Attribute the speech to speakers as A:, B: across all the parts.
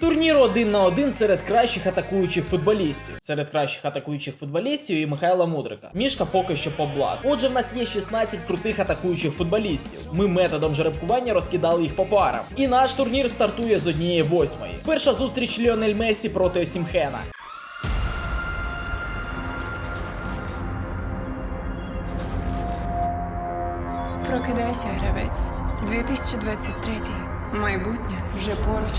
A: Турнір один на один серед кращих атакуючих футболістів. Серед кращих атакуючих футболістів і Михайла Мудрика. Мішка поки що по блат. Отже, в нас є 16 крутих атакуючих футболістів. Ми методом жеребкування розкидали їх по парам. І наш турнір стартує з однієї восьмої. Перша зустріч Ліонель Мессі проти Осімхена.
B: Прокидайся, гравець. 2023. Майбутнє вже поруч.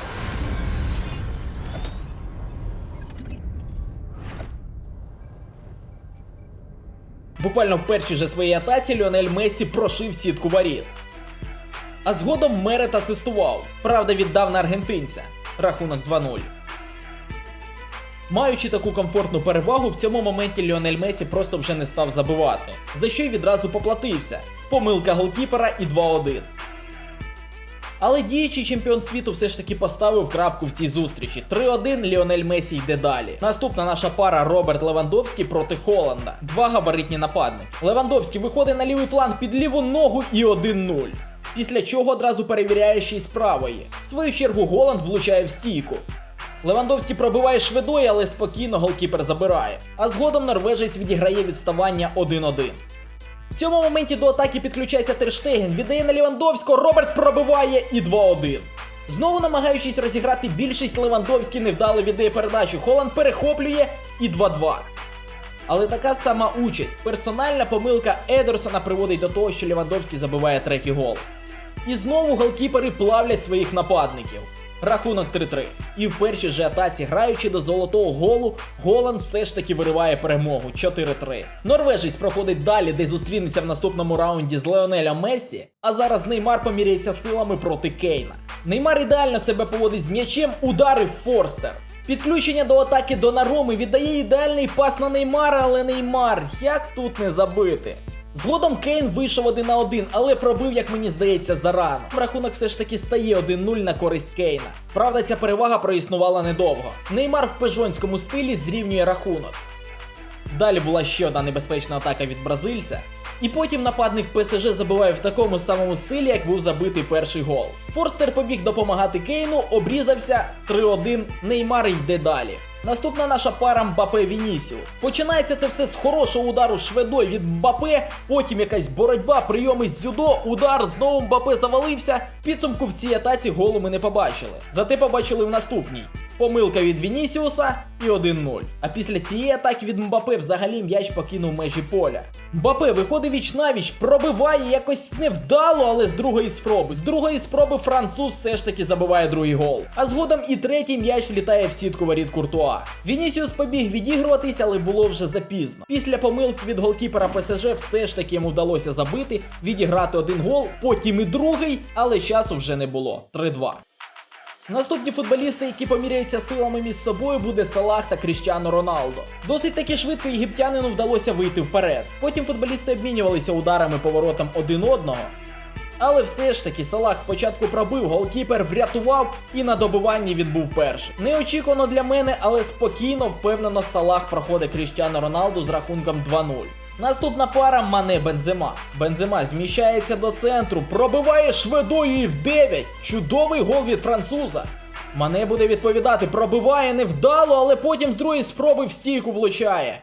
A: Буквально в першій же своїй атаці Ліонель Мессі прошив сітку воріт. А згодом Мерет асистував. Правда, віддав на аргентинця. Рахунок 2-0. Маючи таку комфортну перевагу, в цьому моменті Ліонель Месі просто вже не став забивати, за що й відразу поплатився. Помилка голкіпера і 2-1. Але діючий чемпіон світу все ж таки поставив крапку в цій зустрічі. 3-1 Ліонель Месі йде далі. Наступна наша пара Роберт Левандовський проти Холланда. Два габаритні нападники. Левандовський виходить на лівий фланг під ліву ногу і 1-0. Після чого одразу перевіряє ще й з правої. В свою чергу Голланд влучає в стійку. Левандовський пробиває швидою, але спокійно голкіпер забирає. А згодом норвежець відіграє відставання 1-1. В цьому моменті до атаки підключається Терштеген, віддає на Лівандовського, Роберт пробиває і 2-1. Знову намагаючись розіграти більшість, Левандовський невдало віддає передачу. Холланд перехоплює і 2-2. Але така сама участь. Персональна помилка Едерсона приводить до того, що Лівандовський забиває третій гол. І знову голкіпери плавлять своїх нападників. Рахунок 3-3. І в першій же атаці, граючи до золотого голу, Голланд все ж таки вириває перемогу 4-3. Норвежець проходить далі, де зустрінеться в наступному раунді з Леонелем Мессі. А зараз Неймар поміряється силами проти Кейна. Неймар ідеально себе поводить з м'ячем, ударив Форстер. Підключення до атаки Донаруми віддає ідеальний пас на Неймара, але Неймар, як тут не забити? Згодом Кейн вийшов один на один, але пробив, як мені здається, зарано. Рахунок все ж таки стає 1-0 на користь Кейна. Правда, ця перевага проіснувала недовго. Неймар в пежонському стилі зрівнює рахунок. Далі була ще одна небезпечна атака від бразильця. І потім нападник ПСЖ забиває в такому самому стилі, як був забитий перший гол. Форстер побіг допомагати Кейну, обрізався 3-1, Неймар йде далі. Наступна наша пара Мбапе Вінісіус. Починається це все з хорошого удару шведой від Мбапе, потім якась боротьба, прийоми з дзюдо, удар, знову Мбапе завалився. Підсумку в цій атаці голу ми не побачили. Зате побачили в наступній. Помилка від Вінісіуса і 1-0. А після цієї атаки від Мбапе взагалі м'яч покинув межі поля. Мбапе виходить віч навіч, пробиває якось невдало, але з другої спроби. З другої спроби француз все ж таки забиває другий гол. А згодом і третій м'яч влітає в сітку воріт Куртуа. Вінісіус побіг відігруватись, але було вже запізно. Після помилки від голкіпера ПСЖ все ж таки йому вдалося забити, відіграти один гол, потім і другий, але часу вже не було. 3-2. Наступні футболісти, які поміряються силами між собою, буде Салах та Кріщано Роналдо. Досить таки швидко єгиптянину вдалося вийти вперед. Потім футболісти обмінювалися ударами поворотом один одного. Але все ж таки Салах спочатку пробив, голкіпер врятував і на добиванні він був перший. Неочікувано для мене, але спокійно, впевнено, Салах проходить Кріщано Роналду з рахунком 2-0. Наступна пара Мане Бензема. Бензема зміщається до центру, пробиває шведою і в 9. Чудовий гол від француза. Мане буде відповідати, пробиває невдало, але потім з другої спроби в стійку влучає.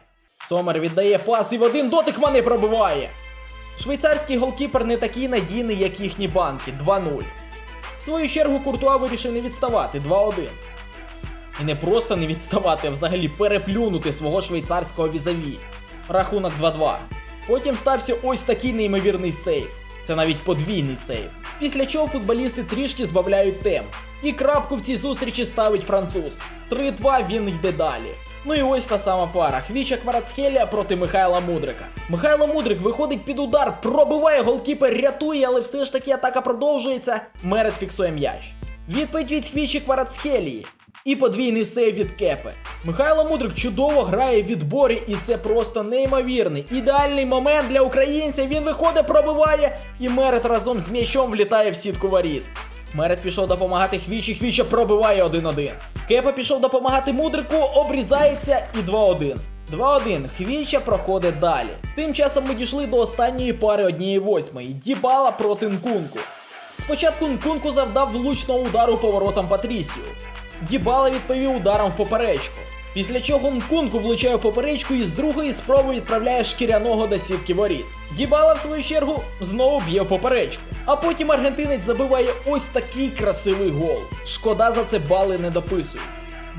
A: Сомер віддає пас і в один дотик Мане пробиває. Швейцарський голкіпер не такий надійний, як їхні банки 2-0. В свою чергу Куртуа вирішив не відставати 2-1. І не просто не відставати, а взагалі переплюнути свого швейцарського візаві. Рахунок 2-2. Потім стався ось такий неймовірний сейв. Це навіть подвійний сейв. Після чого футболісти трішки збавляють темп. І крапку в цій зустрічі ставить француз. 3-2 він йде далі. Ну і ось та сама пара. Хвіча Кварацхелія проти Михайла Мудрика. Михайло Мудрик виходить під удар, пробиває голкіпер, рятує, але все ж таки атака продовжується. Мерет фіксує м'яч. Відповідь від Хвічі Кварацхелії. І подвійний сейв від Кепи. Михайло Мудрик чудово грає в відборі, і це просто неймовірний. Ідеальний момент для українця. Він виходить, пробиває, і Мерет разом з м'ячом влітає в сітку воріт. Мерет пішов допомагати Хвічі, Хвіча пробиває 1-1. Кепа пішов допомагати Мудрику, обрізається і 2-1. 2-1. Хвіча проходить далі. Тим часом ми дійшли до останньої пари однієї восьмої. Дібала проти Нкунку. Спочатку Нкунку завдав влучного удару поворотом Патрісію. Дібала відповів ударом в поперечку. Після чого Нкунку влучає поперечку і з другої спроби відправляє шкіряного до сітки воріт. Дібала, в свою чергу, знову б'є в поперечку. А потім аргентинець забиває ось такий красивий гол. Шкода за це бали не дописують.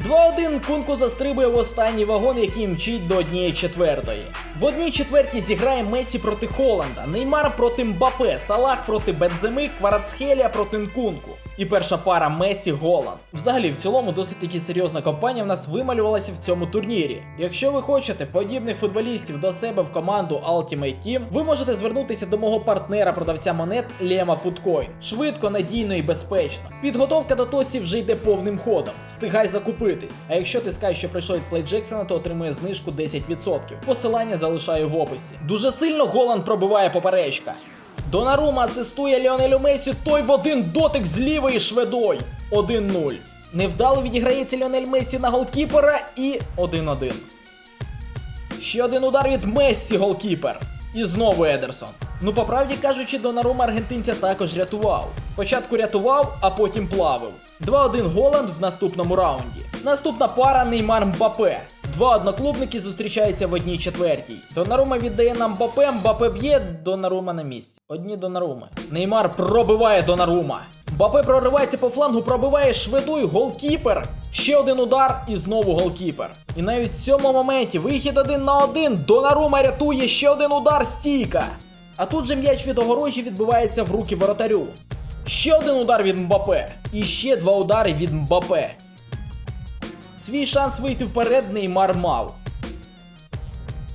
A: 2-1 Кунку застрибує в останній вагон, який мчить до однієї четвертої. В одній четвертій зіграє Месі проти Холланда, Неймар проти Мбапе, Салах проти Бенземи, Кварацхелія проти Нкунку. І перша пара Месі Голланд. Взагалі, в цілому, досить таки серйозна компанія в нас вималювалася в цьому турнірі. Якщо ви хочете подібних футболістів до себе в команду Ultimate Team, ви можете звернутися до мого партнера продавця монет Lema Foodcoin. Швидко, надійно і безпечно. Підготовка до тоці вже йде повним ходом. Встигай закупитись. А якщо ти скажеш, що прийшов від Play Jackson, то отримує знижку 10%. Посилання залишаю в описі. Дуже сильно Голланд пробиває поперечка. Донарума асистує Ліонелю Месі, той в один дотик з лівої шведой. 1-0. Невдало відіграється Ліонель Месі на голкіпера і 1-1. Ще один удар від Мессі, голкіпер. І знову Едерсон. Ну, по правді кажучи, Донарума аргентинця також рятував. Спочатку рятував, а потім плавив. 2-1 Голланд в наступному раунді. Наступна пара Неймар Мбапе. Два одноклубники зустрічаються в одній четвертій. Донарума віддає нам Мбапе, Мбапе б'є, Донарума на місці. Одні Донаруми. Неймар пробиває Донарума. Мбапе проривається по флангу, пробиває шведуй, голкіпер. Ще один удар і знову голкіпер. І навіть в цьому моменті вихід один на один. Донарума рятує ще один удар стійка. А тут же м'яч від огорожі відбивається в руки воротарю. Ще один удар від Мбапе. І ще два удари від Мбапе. Свій шанс вийти вперед Неймар мав.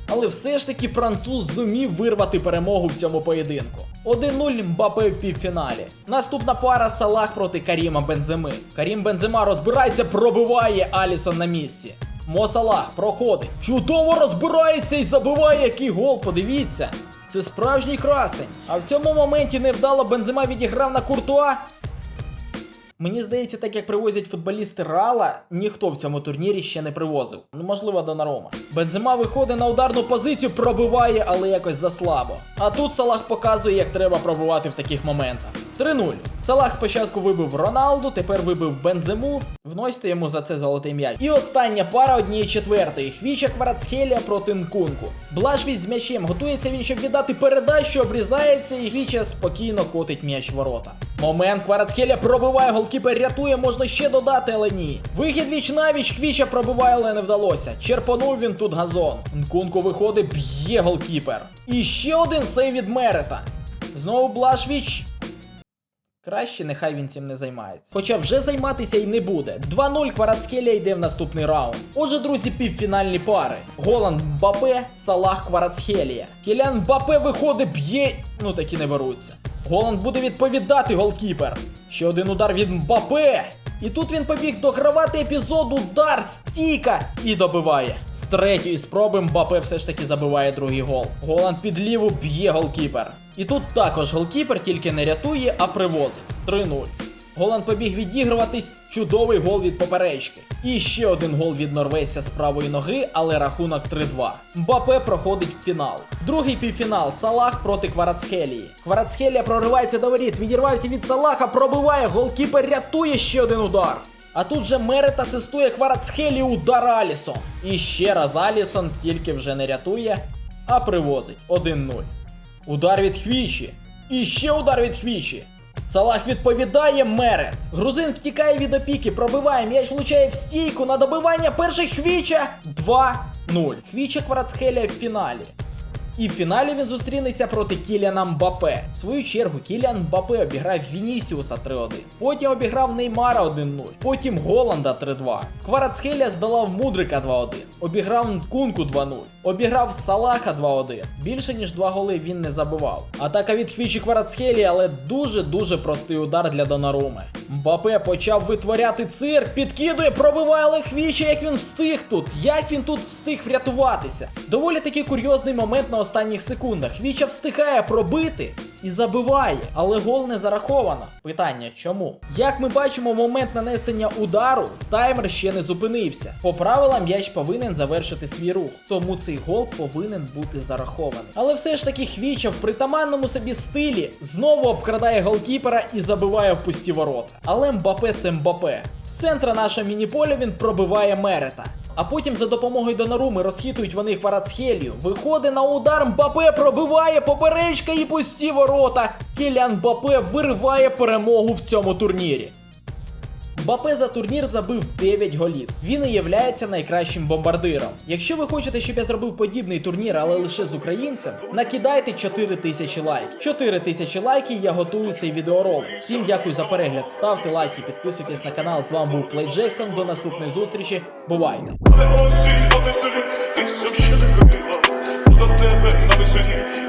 A: Але все ж таки француз зумів вирвати перемогу в цьому поєдинку. 1-0 Мбапе в півфіналі. Наступна пара Салах проти Каріма Бенземи. Карім Бензема розбирається, пробиває Алісон на місці. Мо Салах проходить. Чудово розбирається і забиває який гол, подивіться. Це справжній красень. А в цьому моменті невдало Бензема відіграв на Куртуа. Мені здається, так як привозять футболісти Рала, ніхто в цьому турнірі ще не привозив. Ну, можливо, Донарома. Бензема виходить на ударну позицію, пробиває, але якось заслабо. А тут Салах показує, як треба пробувати в таких моментах. 3-0. Салах спочатку вибив Роналду, тепер вибив Бензему. Вносьте йому за це золотий м'яч. І остання пара однієї четвертої. Хвіча Кварацхелія проти Нкунку. Блашвіт з м'ячем. Готується він, щоб віддати передачу, обрізається, і Хвіча спокійно котить м'яч ворота. Момент Кварацхелія пробиває, голкіпер рятує, можна ще додати, але ні. Вихід віч навіч, Хвіча пробиває, але не вдалося. Черпонув він тут газон. Нкунку виходить, б'є голкіпер. І ще один сейв від Мерета. Знову Блашвіч. Краще нехай він цим не займається. Хоча вже займатися й не буде. 2-0 Кварацкелія йде в наступний раунд. Отже, друзі, півфінальні пари. Голанд Мбапе, Салах Кварацхелія. Кілян Мбапе виходить, б'є. Ну такі не беруться. Голанд буде відповідати голкіпер. Ще один удар від Мбапе. І тут він побіг догравати епізод, удар, стіка і добиває. З третьої спроби Мбапе все ж таки забиває другий гол. Голанд під ліву б'є голкіпер. І тут також голкіпер тільки не рятує, а привозить. 3-0. Голанд побіг відігруватись, чудовий гол від поперечки. І ще один гол від норвезця з правої ноги, але рахунок 3-2. Мбапе проходить в фінал. Другий півфінал Салах проти Кварацхелії. Кварацхелія проривається до воріт, відірвався від Салаха, пробиває, голкіпер рятує ще один удар. А тут же Мерет асистує Кварацхелі удар Алісон. І ще раз Алісон тільки вже не рятує, а привозить 1-0. Удар від Хвічі. І ще удар від Хвічі. Салах відповідає Мерет. Грузин втікає від опіки, пробиває, м'яч влучає в стійку на добивання перших Хвіча 2-0. Хвіча Кварацхелія в фіналі. І в фіналі він зустрінеться проти Кіліана Мбапе. В свою чергу Кіліан Мбапе обіграв Вінісіуса 3-1. Потім обіграв Неймара 1-0. Потім Голланда 3-2. Кварацхелія здолав Мудрика 2-1. Обіграв Нкунку 2-0. Обіграв Салаха 2-1. Більше ніж два голи він не забивав. Атака від Хвічі Кварацхелії, але дуже-дуже простий удар для Донаруми. Мбапе почав витворяти цирк, підкидує, пробиває але Хвіча, як він встиг тут. Як він тут встиг врятуватися? Доволі таки курйозний момент на останніх секундах. Хвіча встигає пробити і забиває, але гол не зараховано. Питання чому? Як ми бачимо, в момент нанесення удару таймер ще не зупинився. По правилам м'яч повинен завершити свій рух, тому цей гол повинен бути зарахований. Але все ж таки Хвіча в притаманному собі стилі знову обкрадає голкіпера і забиває в пусті ворота. Але Мбапе це Мбапе. З центра нашого мініполя він пробиває Мерета. А потім за допомогою Донаруми розхитують вони Кварацхелію. Виходить на удар, Мбапе пробиває поперечка і пусті ворота. Кілян Мбапе вириває перемогу в цьому турнірі. Мбапе за турнір забив 9 голів. Він і являється найкращим бомбардиром. Якщо ви хочете, щоб я зробив подібний турнір, але лише з українцем, накидайте 4 тисячі лайків. 4 тисячі лайків я готую цей відеоролик. Всім дякую за перегляд. Ставте лайки, підписуйтесь на канал. З вами був Плей Джексон. До наступної зустрічі. Бувайте!
C: До тебе на весені,